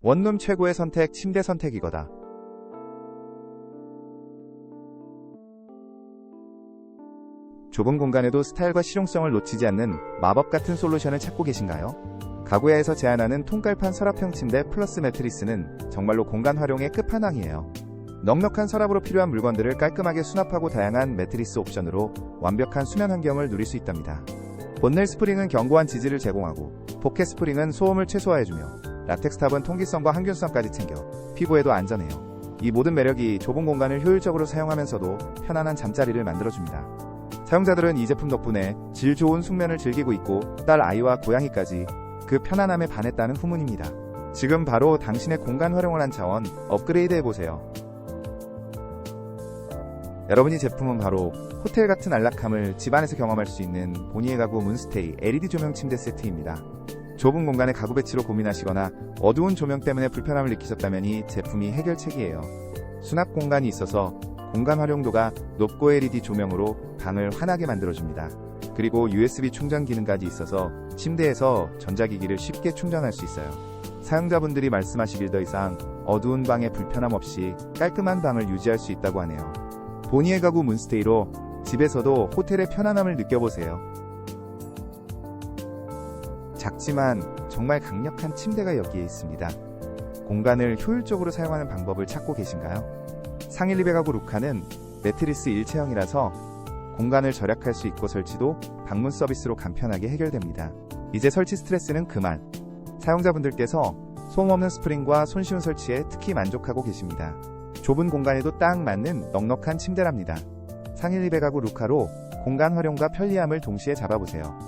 원룸 최고의 선택 침대 선택이거다. 좁은 공간에도 스타일과 실용성을 놓치지 않는 마법 같은 솔루션을 찾고 계신가요? 가구야에서 제안하는 통깔판 서랍형 침대 플러스 매트리스는 정말로 공간 활용의 끝판왕이에요. 넉넉한 서랍으로 필요한 물건들을 깔끔하게 수납하고 다양한 매트리스 옵션으로 완벽한 수면 환경을 누릴 수 있답니다. 본넬 스프링은 견고한 지지를 제공하고 포켓 스프링은 소음을 최소화해주며 라텍스 탑은 통기성과 항균성까지 챙겨 피부에도 안전해요. 이 모든 매력이 좁은 공간을 효율적으로 사용하면서도 편안한 잠자리를 만들어줍니다. 사용자들은 이 제품 덕분에 질 좋은 숙면을 즐기고 있고 딸 아이와 고양이까지 그 편안함에 반했다는 후문입니다. 지금 바로 당신의 공간 활용을 한 차원 업그레이드 해보세요. 여러분 이 제품은 바로 호텔 같은 안락함을 집안에서 경험할 수 있는 보니의 가구 문스테이 LED 조명 침대 세트입니다. 좁은 공간의 가구 배치로 고민하시거나 어두운 조명 때문에 불편함을 느끼셨다면 이 제품이 해결책이에요. 수납 공간이 있어서 공간 활용도가 높고 LED 조명으로 방을 환하게 만들어줍니다. 그리고 USB 충전 기능까지 있어서 침대에서 전자기기를 쉽게 충전할 수 있어요. 사용자분들이 말씀하시길 더 이상 어두운 방에 불편함 없이 깔끔한 방을 유지할 수 있다고 하네요. 보니의 가구 문스테이로 집에서도 호텔의 편안함을 느껴보세요. 작지만 정말 강력한 침대가 여기에 있습니다. 공간을 효율적으로 사용하는 방법을 찾고 계신가요? 상일리베 가구 루카는 매트리스 일체형이라서 공간을 절약할 수 있고 설치도 방문 서비스로 간편하게 해결됩니다. 이제 설치 스트레스는 그만. 사용자분들께서 소음 없는 스프링과 손쉬운 설치에 특히 만족하고 계십니다. 좁은 공간에도 딱 맞는 넉넉한 침대랍니다. 상일리베 가구 루카로 공간 활용과 편리함을 동시에 잡아보세요.